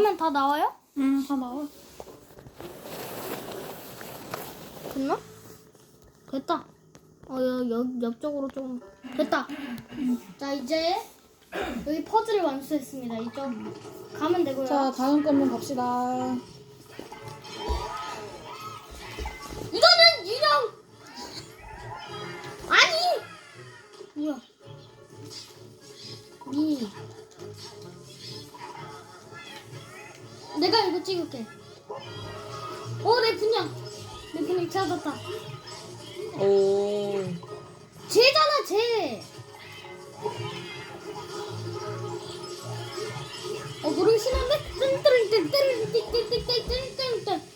화면 다 나와요? 응, 다 나와. 됐나? 됐다. 어, 여, 옆, 옆쪽으로 좀. 됐다. 자, 이제 여기 퍼즐을 완수했습니다. 이쪽 가면 되고요. 자, 다음 건문 갑시다. 이거는 유령! 아니! 뭐야? 니. 내가 이거 찍을게. 오, 내 분량! 내 분량 찾았다. 오. 쟤잖아, 쟤! 어, 모르기 싫은데? 뜬뜨릉뜬뜨릉띵띵띵띵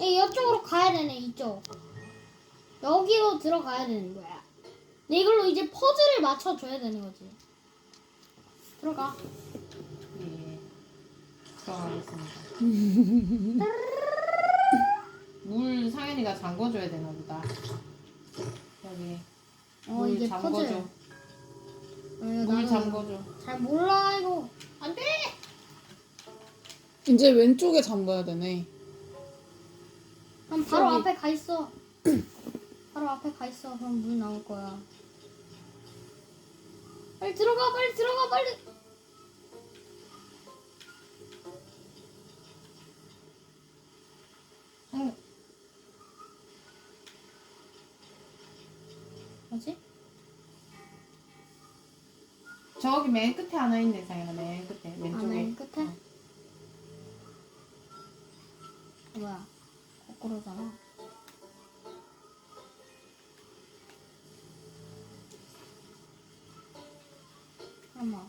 예, 이쪽으로 가야 되네, 이쪽. 여기로 들어가야 되는 거야. 근데 이걸로 이제 퍼즐을 맞춰줘야 되는 거지. 들어가. 예. 들어가겠습니다. 물 상현이가 잠궈줘야 되나 보다. 여기 어, 물 이게 잠궈줘. 퍼즐. 어, 이거 물 나는 잠궈줘. 잘 몰라, 이거. 안 돼! 이제 왼쪽에 잠가야 되네. 그럼 바로 저기. 앞에 가 있어. 바로 앞에 가 있어. 그럼 물 나올 거야. 빨리 들어가, 빨리 들어가, 빨리. 응. 뭐지? 저기 맨 끝에 하나 있네 상현아 맨 끝에 아, 왼쪽에. 맨 끝에? 어. 뭐야? 거꾸로잖아. 잠깐만.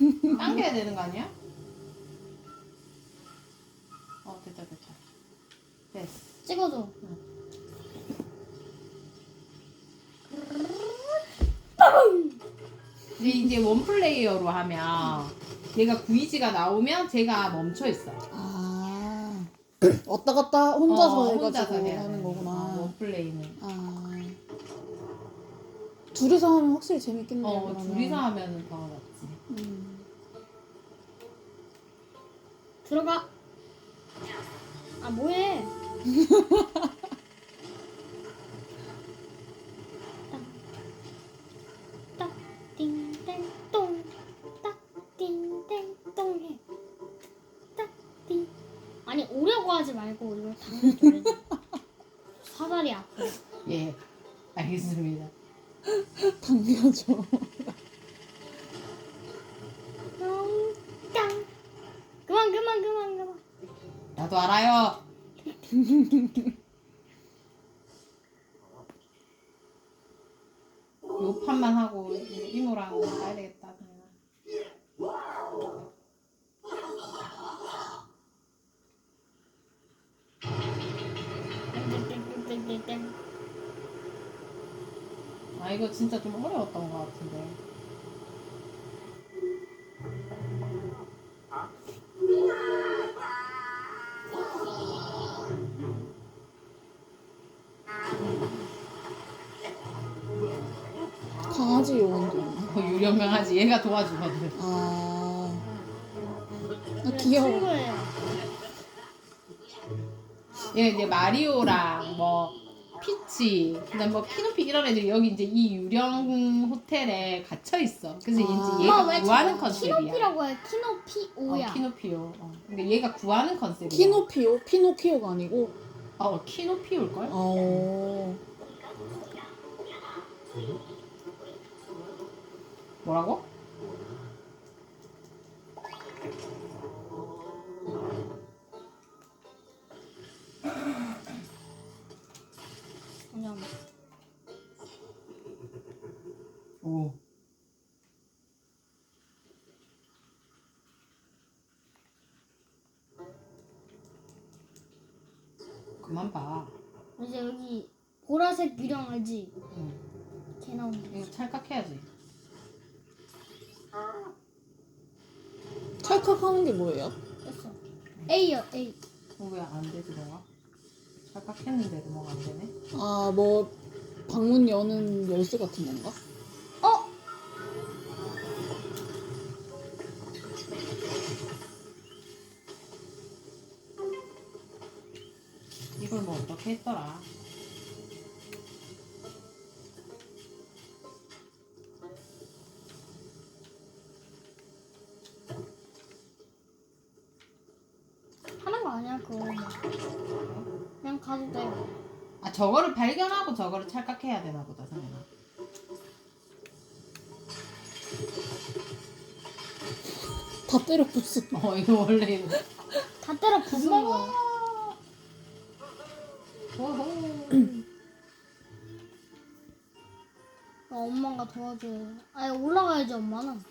당겨야 되는 거 아니야? 어 됐다 됐다. 됐어. 찍어줘. 근데 이제 원 플레이어로 하면 얘가 구이지가 나오면 제가 멈춰 있어. 아. 왔다 갔다 혼자서 어, 해가지고 해야 하는 돼. 거구나. 어, 원 플레이는. 아. 둘이서 하면 확실히 재밌겠네요. 어 그러면. 둘이서 하면은 더 낫지. 음. 들어가. 아 뭐해? 말고 이걸 당겨줘야지. 사다리 앞에. 예, 알겠습니다. 당겨줘. 짱. 그만 그만 그만 그만. 나도 알아요. 요 판만 하고 이모랑 가야 되겠다. 그냥. 땡땡땡땡땡. 아 이거 진짜 좀 어려웠던 것 같은데. 강아지 요원도? 그 유령강아지 얘가 도와주거든. 아. 아 귀여워. 친구예요. 얘 이제 마리오랑 뭐 피치, 그다음 뭐 피노피 이런 애들이 여기 이제 이 유령 호텔에 gat혀 있어. 그래서 아. 이제 엄마 얘가 왜 구하는 자꾸 컨셉이야. 키노피라고 해? 키노피 오야. 어, 키노피오. 어. 근데 얘가 구하는 컨셉이야. 키노피오? 피노키오가 아니고? 어, 키노피오일 걸? 어. 뭐라고? 잠깐만. 오. 그만 봐. 이제 여기 보라색 유령 알지? 응. 걔 나온다. 이거 찰칵해야지. 찰칵하는 게 뭐예요? 됐어. A요 A. 어, 왜안 되지 뭐가? 찰칵했는데도 뭐가 안 되네. 아, 뭐 방문 여는 열쇠 같은 건가? 어? 이걸 뭐 어떻게 했더라? 발견하고 저거를 찰칵해야 되나 보다 상현아. 다 때려 부수. 어 이거 원래 이거. 다 때려 부수는 거야. 오호. 어, 엄마가 도와줘요. 아니 올라가야지 엄마는.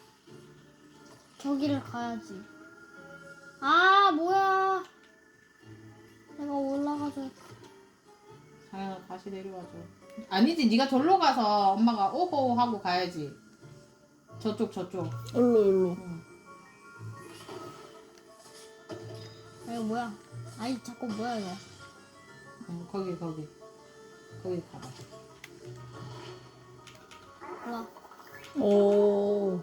저기를 가야지. 아 뭐야? 내가 올라가줘. 상현아 다시 내려와줘. 아니지 네가 절로 가서 엄마가 오호 하고 가야지. 저쪽 저쪽. 일로 일로. 응. 아, 이거 뭐야? 아니 자꾸 뭐야 이거? 응, 거기 거기 거기 가봐. 몰라. 오.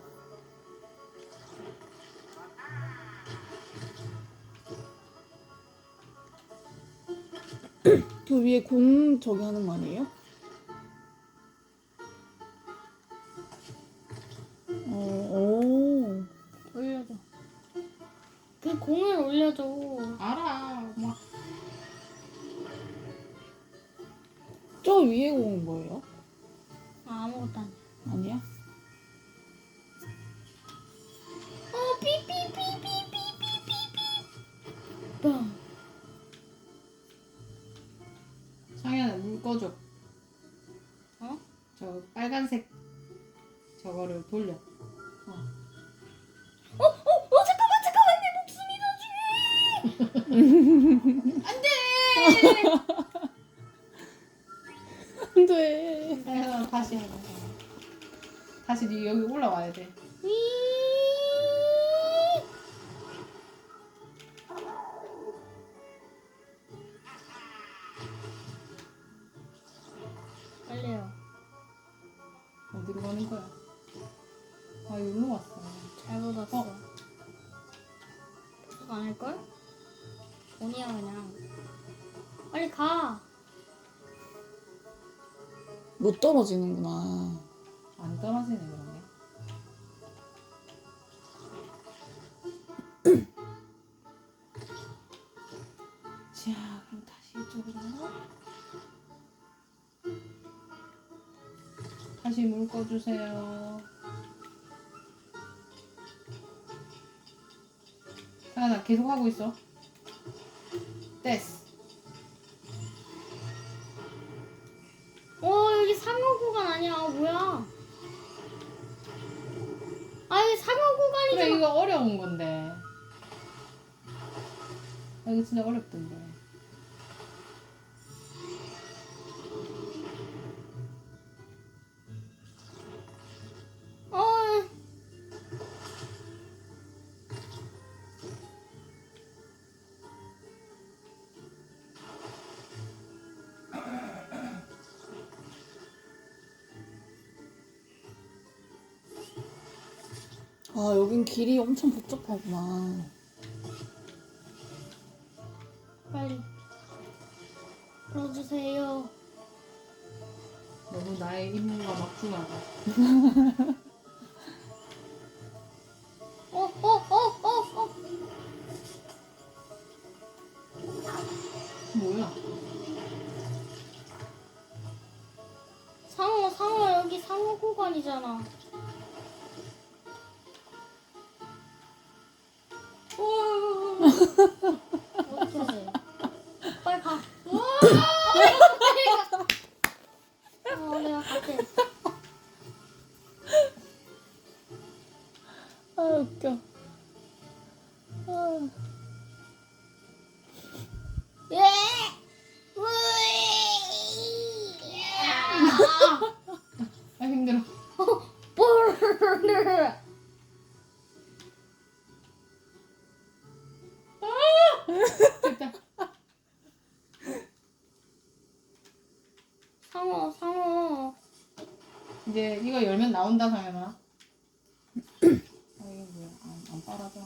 그 위에 공 저기 하는 거 아니에요? 어, 오. 올려줘. 그 공을 올려줘. 알아. 빨간색 저거를 돌려. 어, 어, 어, 잠깐만, 잠깐만, 내 목숨이 나중에. 안 돼. 상현아 다시 하자. 다시 네 여기 올라와야 돼. 위. 빨리요. 어디로 가는 거야? 아 여기로 왔어. 잘못 왔어. 어. 그거 안 할걸? 돈이야 그냥. 빨리 가. 못 떨어지는구나. 안 떨어지네 그러네. 자 그럼 다시 이쪽으로. 다시 물 꺼주세요. 상현아 계속 하고 있어. 됐어. 어 여기 상어 구간 아니야? 어, 뭐야? 아 여기 상어 구간이잖아. 그래 이거 어려운 건데. 아, 이거 진짜 어렵던데. 아, 여긴 길이 엄청 복잡하구나. 빨리 풀어주세요. 너무 나의 임무가 막중하다. 됐다. 상어, 상어. 이제 이거 열면 나온다, 상현아. 아, 이거 뭐야. 안, 안 빨아져.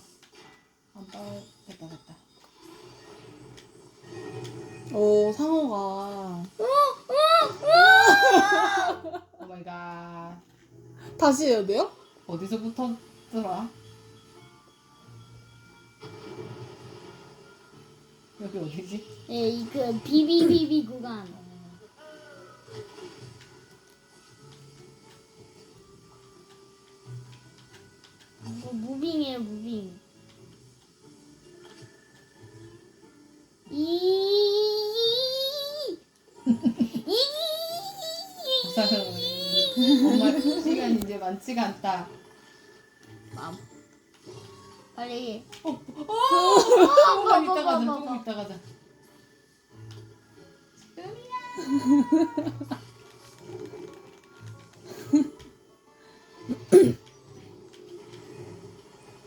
안 빨아. 됐다, 됐다. 오, 상어가. 어, 어, 어! 오 마이 갓. 다시 해야 돼요? 어디서부터더라? 여기 어디지? 예, 이그 비비비비 구간. 이거 무빙이에요, 무빙. 이. 이. 정말 시간 이제 많지가 않다. 맘. 빨리. 조금만 이따 가자. 조금 이따 가자.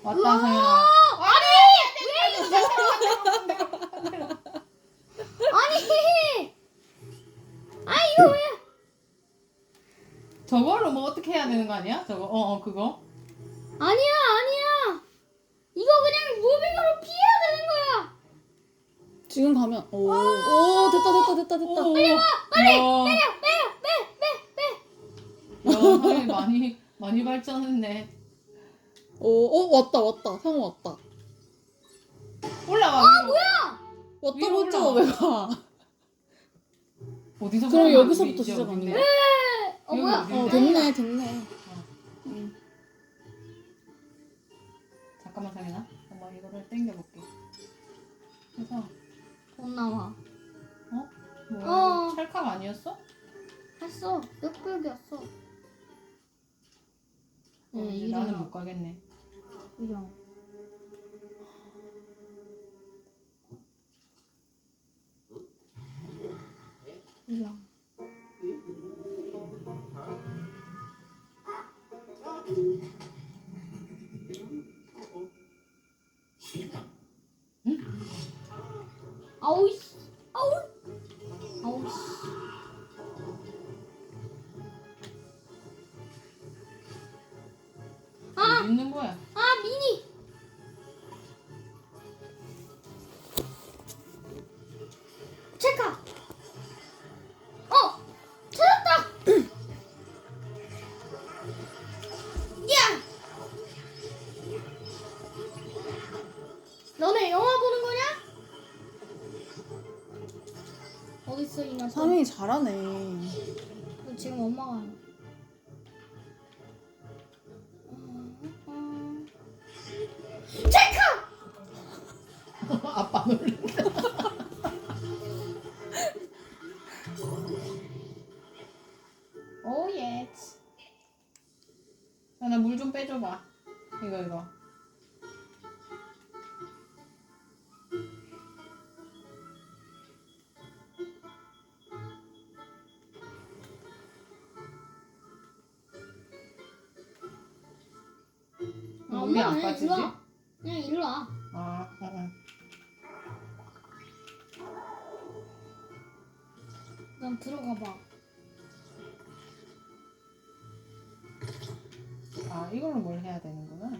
왔다 상현아. 아니! 아, 이거 왜? 저거로 뭐 어떻게 해야 되는 거 아니야? 저거 어, 어 그거. 아니야, 아니야. 이거 그냥 무빙으로 피해야 되는 거야. 지금 가면 오, 오 됐다 됐다 됐다 됐다 오, 빨리 와 빨리 빼요, 빼, 빼, 빼. 야, 상현이 많이 많이 발전했네. 오, 오 왔다 왔다 상어 왔다 올라와. 아, 위로. 뭐야? 왔다고 위로 했잖아 올라와. 내가 어디서 그럼 여기서부터 시작하는 어딘데? 거야? 어, 여기 뭐야? 어 됐네 됐네 잠깐만 상현아. 엄마 이거를 당겨볼게. 그래서 돈 나와. 뭐야? 어. 찰칵 아니었어? 했어. 늑불이었어. 어, 네, 이제 이래요. 나는 못 가겠네. 유령. 유령. 너네 영화 보는 거냐? 어디 있어 이 녀석? 상현이 잘하네 지금 엄마가. 체카. 아빠 놀린다. 오 예. 나 물 좀 빼줘봐. 이거 이거. 엄마 안 그냥? 일로 와. 그냥 일로 와. 아, 응, 응. 난 들어가 봐. 아, 이걸로 뭘 해야 되는구나.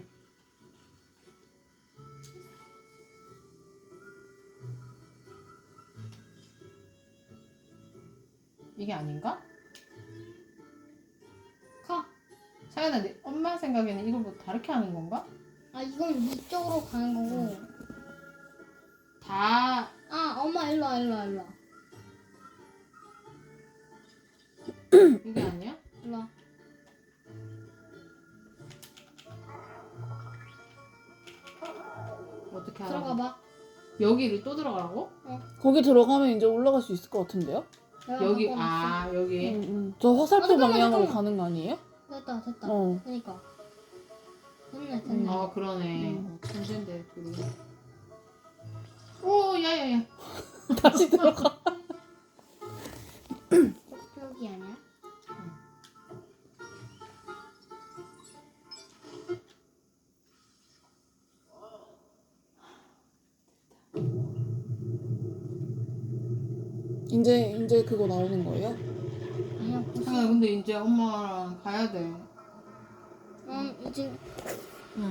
이게 아닌가? 가. 사연아, 내 엄마 생각에는 이걸 뭐 다르게 하는 건가? 아 이건 이쪽으로 가는 거고. 다 아 엄마 일로 와 일로 와 일로 와. 이게 아니야? 일로 와. 어떻게 하라고? 들어가 봐. 여기를 또 들어가라고? 거기 들어가면 이제 올라갈 수 있을 것 같은데요? 내가 여기. 아 여기 응, 응. 저 화살표 아, 잠깐만, 방향으로 잠깐만. 가는 거 아니에요? 됐다 됐다. 어 그러니까. 됐네. 어 그러네 음. 어, 천재인데 둘이 오 야야야 다시 들어가 여기 아니야? 이제 이제 그거 나오는 거예요? 아니야. 벌써 근데 이제 엄마랑 가야 돼. 음